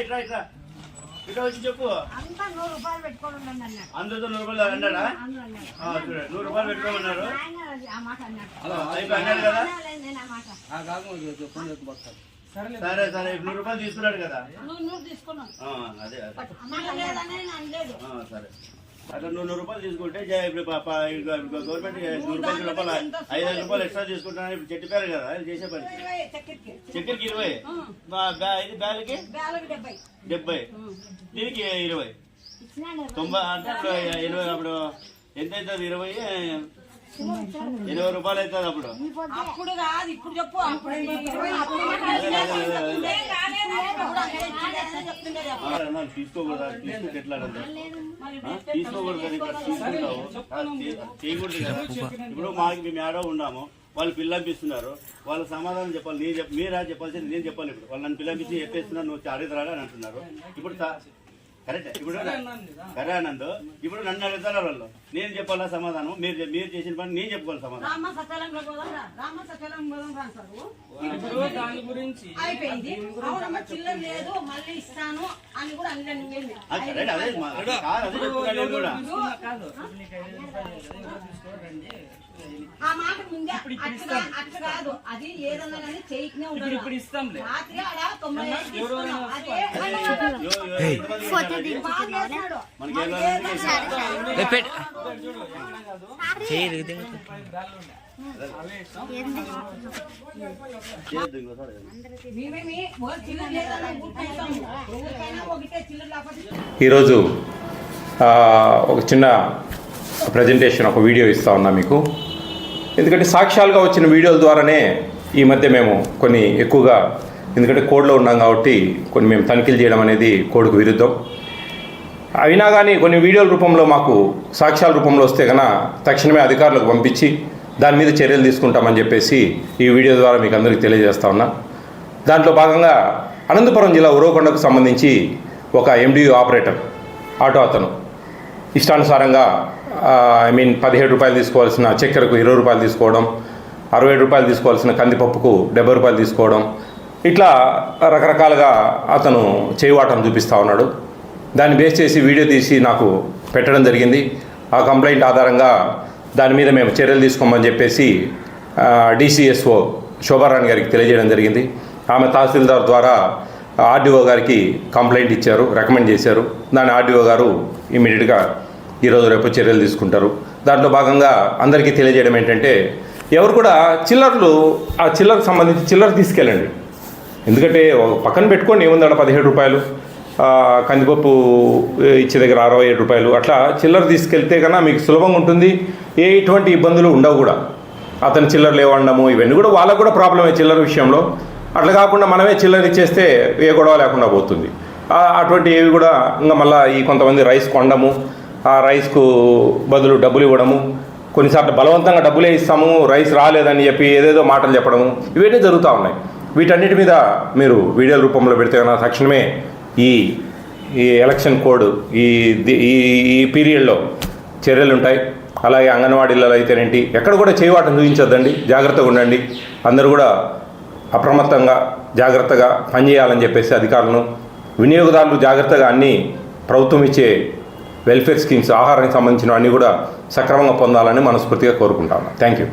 ఇట్రా ఇట్రా ఇట్లా వచ్చి చెప్పు. అంతా నూరు రూపాయలు పెట్టుకొని ఉండండి అన్నాడు. అందరితో నూరు రూపాయలు అన్నాడా? నూరు రూపాయలు పెట్టుకోమన్నారు. ఆయన ఆ మాట అన్నాడు. ఆ, అయిపోయి అన్నాడు కదా? అనాలేదు నేను ఆ మాట. సరే సరే ఇప్పుడు నూరు రూపాయలు తీసుకున్నాడు కదా? అదే సరే. అట్లా నువ్వు నూరు రూపాయలు తీసుకుంటే గవర్నమెంట్ నూరు రూపాయలు రూపాయలు ఐదు ఐదు రూపాయలు ఎక్స్ట్రా తీసుకుంటానని ఇప్పుడు చెప్పారు కదా అది చేసే పని. చక్కెరకి ఇరవై ఇది బ్యాలకి డెబ్బై. దీనికి ఇరవై. తొంభై అంటే అప్పుడు ఇరవై అప్పుడు ఎంత అవుతుంది ఇరవై? ఇరవై రూపాయలు అవుతుంది అప్పుడు. అప్పుడు కాదు ఇప్పుడు చెప్పు. తీసుకోకూడదా తీసుకోకూడదు చేయకూడదు కదా. ఇప్పుడు మాకు మేము ఏడో ఉన్నాము వాళ్ళు పిల్లంపిస్తున్నారు. వాళ్ళ సమాధానం చెప్పాలి నేను చెప్ప మీరా చెప్పాల్సింది నేను చెప్పాలి ఇప్పుడు. వాళ్ళు నన్ను పిల్లంపించి చెప్పేస్తున్నారు నువ్వు అడుగుతారా అని అంటున్నారు. ఇప్పుడు కరెక్ట్. ఇప్పుడు సరే అన్నందు ఇప్పుడు నన్ను అడుగుతారు వాళ్ళు నేను చెప్పాలా సమాధానం? మీరు మీరు చేసిన పని నేను చెప్పుకోవాలి సమాధానం. రామ సత్యాలంలో పోదాం రా. రామ సత్యాలం పోదాం రా అంటారు. ఇప్పుడు దాని గురించి అయిపోయింది. అవునమ్మ చిల్లర లేదు మళ్ళీ ఇస్తాను అని కూడా అనలే నువ్వేమి ఆ, మాట ముందే అట్లా అట్లా కాదు. అది ఏదన్నా కానీ చేయకనే ఇప్పుడు ఉండాలి? ఇప్పుడు ఇస్తాంలే. రాత్రి ఆడ తొంభై ఈరోజు ఆ, ఒక చిన్న ప్రజెంటేషన్ ఒక వీడియో ఇస్తా ఉన్నా మీకు. ఎందుకంటే సాక్ష్యాలుగా వచ్చిన వీడియోల ద్వారానే ఈ మధ్య మేము కొన్ని ఎక్కువగా ఎందుకంటే కోడ్లో ఉన్నాం కాబట్టి కొన్ని మేము తనిఖీలు చేయడం అనేది కోడ్కు విరుద్ధం. అయినా కానీ కొన్ని వీడియోల రూపంలో మాకు సాక్ష్యాల రూపంలో వస్తే కనుక తక్షణమే అధికారులకు పంపించి దాని మీద చర్యలు తీసుకుంటామని చెప్పేసి ఈ వీడియో ద్వారా మీకు అందరికీ తెలియజేస్తా ఉన్నా. దాంట్లో భాగంగా అనంతపురం జిల్లా ఉరవకొండకు సంబంధించి ఒక ఎండియూ ఆపరేటర్ ఆటో అతను. ఇష్టానుసారంగా ఐ మీన్ పదిహేడు రూపాయలు తీసుకోవాల్సిన చక్కెరకు ఇరవై రూపాయలు తీసుకోవడం అరవై ఏడు రూపాయలు తీసుకోవాల్సిన కందిపప్పుకు డెబ్బై రూపాయలు తీసుకోవడం ఇట్లా రకరకాలుగా అతను చేయవాటం చూపిస్తూ ఉన్నాడు. దాన్ని బేస్ చేసి వీడియో తీసి నాకు పెట్టడం జరిగింది. ఆ కంప్లైంట్ ఆధారంగా దాని మీద మేము చర్యలు తీసుకోమని చెప్పేసి డిసిఎస్ఓ శోభారాణి గారికి తెలియజేయడం జరిగింది. ఆమె తహసీల్దార్ ద్వారా ఆర్డీఓ గారికి కంప్లైంట్ ఇచ్చారు రికమెండ్ చేశారు. దాని ఆర్డీఓ గారు ఇమీడియట్గా ఈరోజు రేపు చర్యలు తీసుకుంటారు. దాంట్లో భాగంగా అందరికీ తెలియజేయడం ఏంటంటే ఎవరు కూడా చిల్లర్లు ఆ చిల్లరకు సంబంధించి చిల్లర తీసుకెళ్ళండి. ఎందుకంటే పక్కన పెట్టుకోండి ఏముంది పదిహేడు రూపాయలు. కందిపప్పు ఇచ్చే దగ్గర అరవై ఏడు రూపాయలు. అట్లా చిల్లర తీసుకెళ్తే కన్నా మీకు సులభంగా ఉంటుంది. ఏ ఎటువంటి ఇబ్బందులు ఉండవు కూడా. అతను చిల్లర లేవండము ఇవన్నీ కూడా వాళ్ళకు కూడా ప్రాబ్లమే చిల్లర విషయంలో. అట్లా కాకుండా మనమే చిల్లర ఇచ్చేస్తే ఏ గొడవ లేకుండా పోతుంది. అటువంటి ఏవి కూడా ఇంకా మళ్ళీ ఈ కొంతమంది రైస్ కొండము ఆ రైస్కు బదులు డబ్బులు ఇవ్వడము కొన్నిసార్లు బలవంతంగా డబ్బులే ఇస్తాము రైస్ రాలేదని చెప్పి ఏదేదో మాటలు చెప్పడము ఇవన్నీ జరుగుతూ ఉన్నాయి. వీటన్నిటి మీద మీరు వీడియో రూపంలో పెడితే కనుక తక్షణమే ఈ ఈ ఎలక్షన్ కోడ్ ఈ ఈ ఈ పీరియడ్లో చర్యలు ఉంటాయి. అలాగే అంగన్వాడీలలో అయితేనేంటి ఎక్కడ కూడా చేయవాటం చూపించొద్దండి. జాగ్రత్తగా ఉండండి. అందరూ కూడా అప్రమత్తంగా జాగ్రత్తగా పనిచేయాలని చెప్పేసి అధికారులను వినియోగదారులు జాగ్రత్తగా అన్నీ ప్రభుత్వం ఇచ్చే వెల్ఫేర్ స్కీమ్స్ ఆహారానికి సంబంధించిన అన్నీ కూడా సక్రమంగా పొందాలని మనస్ఫూర్తిగా కోరుకుంటాను. Thank you.